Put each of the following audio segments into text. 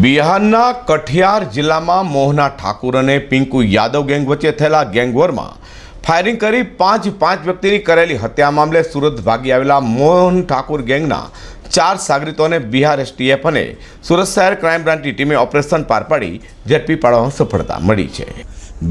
બિહારના કઠિયાર જિલ્લામાં મોહના ઠાકુર અને પિંકુ યાદવ ગેંગ વચ્ચે થયેલા ગેંગવોરમાં ફાયરિંગ કરી પાંચ પાંચ વ્યક્તિની કરેલી હત્યા મામલે સુરત ભાગી આવેલા મોહન ઠાકુર ગેંગના ચાર સાગરીતોને બિહાર એસટીએફ અને સુરત શહેર ક્રાઇમ બ્રાન્ચની ટીમે ઓપરેશન પાર પાડી ઝડપી પાડવામાં સફળતા મળી છે.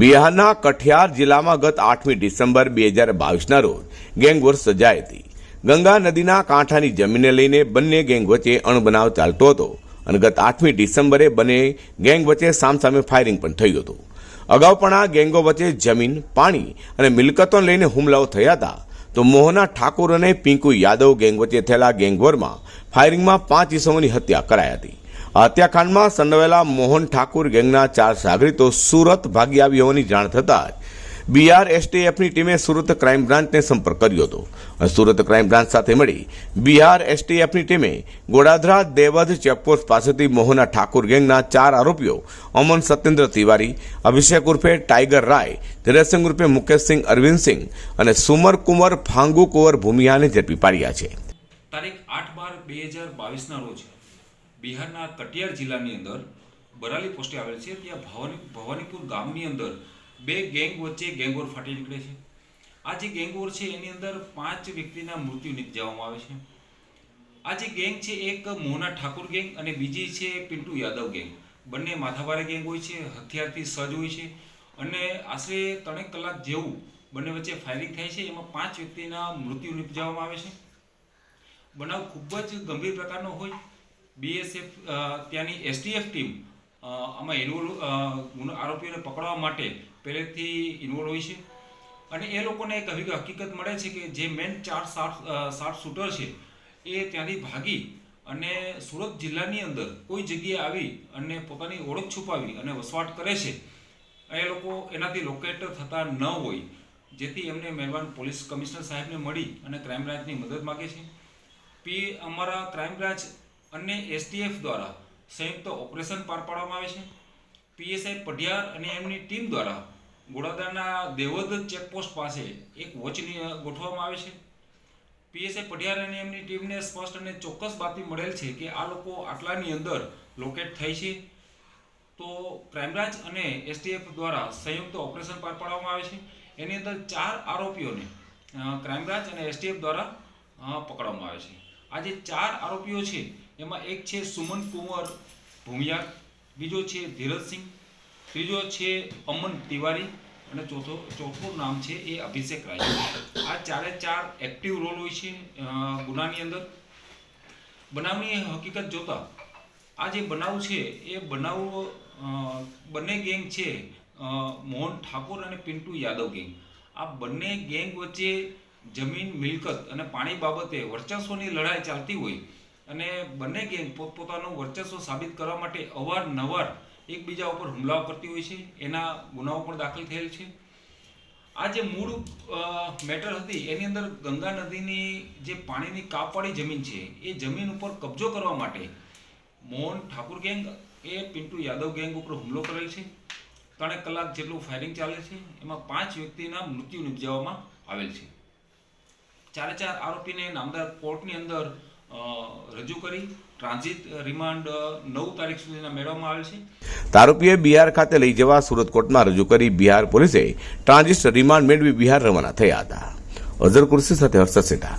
બિહારના કઠિયાર જિલ્લામાં ગત આઠમી ડિસેમ્બર બે હજાર બાવીસના રોજ ગેંગવોર સજાઈ હતી. ગંગા નદીના કાંઠાની જમીનને લઈને બંને ગેંગ વચ્ચે અણબનાવ ચાલતો હતો. અને ગત આઠમી ડિસેમ્બરે બંને ગેંગ વચ્ચે સામસામે ફાયરિંગ પણ થયું હતું. અગાઉ પણ આ ગેંગો વચ્ચે જમીન, પાણી અને મિલકતોને લઈને હુમલાઓ થયા હતા. તો મોહના ઠાકોર અને પિંકુ યાદવ ગેંગ વચ્ચે થયેલા ગેંગવોરમાં ફાયરિંગમાં પાંચ ઇસમોની હત્યા કરાઈ હતી. હત્યાકાંડમાં સંડોવાયેલા મોહન ઠાકુર ગેંગના ચાર સાગરીતો સુરત ભાગી આવી હોવાની જાણ થતાં જ બિહાર એસટીએફની ટીમે સુરત ક્રાઇમ બ્રાન્ચને સંપર્ક કર્યો હતો. સુરત ક્રાઇમ બ્રાન્ચ સાથે મળી બિહાર એસટીએફની ટીમે ગોડાધરા, દેવધ, ચેકપોસ્ટ પાસેથી મોહના ઠાકુર ગેંગના ચાર આરોપીઓ, અમન સત્યેન્દ્ર તિવારી, અભિષેક ઉર્ફે ટાઈગર રાય ધીરજસિંહ ઉર્ફે મુકેશસિંહ અરવિંદસિંહ અને સુમર કુંવર ફાંગુ કુંવર ભૂમિયાને ઝડપી પાડ્યા છે. તારીખ આઠ બાર બે હજાર બાવીસના રોજ બિહારના કટિયાર જિલ્લાની અંદર બરાલી પોસ્ટે આવેલ છે. ત્યાં ભવાની ભવાનીપુર ગામની અંદર બે ગેંગ વચ્ચે ગેંગવોર ફાટી નીકળે છે. આ જે ગેંગવોર છે, એની અંદર પાંચ વ્યક્તિના મૃત્યુ નિપજાવવામાં આવે છે. આ જે ગેંગ છે, એક મોહના ઠાકુર ગેંગ અને બીજી છે, પિન્ટુ યાદવ ગેંગ. બંને માથાભારે ગેંગ હોય છે, હથિયારથી સજ્જ હોય છે અને આશરે ત્રણેક કલાક જેવું બંને વચ્ચે ફાયરિંગ થાય છે, એમાં પાંચ વ્યક્તિના મૃત્યુ નિપજાવવામાં આવે છે. બનાવ ખૂબ જ ગંભીર પ્રકારનો હોય. બીએસએફ ત્યાંની એસટીએફ ટીમ આમાં ઇન્વોલ્વ આરોપીઓને પકડવા માટે પહેલેથી ઇન્વોલ્વ હોય છે. અને એ લોકોને એક હકીક- હકીકત મળે છે કે જે મેન ચાર સાત શૂટર છે, એ ત્યાંથી ભાગી અને સુરત જિલ્લાની અંદર કોઈ જગ્યાએ આવી અને પોતાની ઓળખ છુપાવી અને વસવાટ કરે છે. એ લોકો એનાથી લોકેટ થતા ન હોય, જેથી એમને મહેરબાન પોલીસ કમિશનર સાહેબને મળી અને ક્રાઇમ બ્રાન્ચની મદદ માગે છે. પી, અમારા ક્રાઇમ બ્રાન્ચ અને એસટીએફ દ્વારા સંયુક્ત ઓપરેશન પાર પાડવામાં આવે છે. પીએસઆઈ પઢિયાર અને એમની ટીમ દ્વારા ગોડાદાના દેવદ ચેકપોસ્ટ પાસે એક વોચની ગોઠવવામાં આવે છે. પીએસઆઈ પઢિયાર અને એમની ટીમને સ્પષ્ટ અને ચોક્કસ બાતમી મળેલ છે કે આ લોકો આટલાની અંદર લોકેટ થઈ છે. તો ક્રાઇમ અને એસટીએફ દ્વારા સંયુક્ત ઓપરેશન પાર પાડવામાં આવે છે. એની અંદર ચાર આરોપીઓને ક્રાઇમ અને એસટીએફ દ્વારા પકડવામાં આવે છે. આ જે ચાર આરોપીઓ છે, એમાં એક છે સુમન કુંવર ભૂમિયા બીજો છે ધીરજસિંહ ત્રીજો છે અમન તિવારી અને ચોથો, ચોથું નામ છે એ અભિષેક રાય. આ ચારે ચાર એક્ટિવ રોલ હોય છે ગુનાની અંદર. બનાવની હકીકત જોતા આ જે બનાવ છે, એ બનાવ બંને ગેંગ છે મોહન ઠાકોર અને પિન્ટુ યાદવ ગેંગ. આ બંને ગેંગ વચ્ચે જમીન, મિલકત અને પાણી બાબતે વર્ચસ્વની લડાઈ ચાલતી હોય અને બંને ગેંગ પોતપોતાનું વર્ચસ્વ સાબિત કરવા માટે અવારનવાર એકબીજા ઉપર હુમલાઓ કરતી હોય છે, એના ગુનાઓ પણ દાખલ થયેલ છે. આ જે મૂળ મેટર હતી, એની અંદર ગંગા નદીની જે પાણીની કાપવાળી જમીન છે, એ જમીન ઉપર કબજો કરવા માટે મોહન ઠાકુર ગેંગ એ પિન્ટુ યાદવ ગેંગ ઉપર હુમલો કરેલ છે. ત્રણેક કલાક જેટલું ફાયરિંગ ચાલે છે, એમાં પાંચ વ્યક્તિના મૃત્યુ નિપજાવવામાં આવેલ છે. ચારે ચાર આરોપીને નામદાર કોર્ટની અંદર રજૂ કરી ટ્રાન્ઝિટ રિમાન્ડ નવ તારીખ સુધીના મેળવવામાં આવેલ છે. આરોપીએ બિહાર ખાતે લઈ જવા સુરત કોર્ટમાં રજૂ કરી બિહાર પોલીસે ટ્રાન્ઝિટ રિમાન્ડ મેળવી બિહાર રવાના થયા હતા. અઝર કુર્સી સાથે હર્ષદ સેઠા.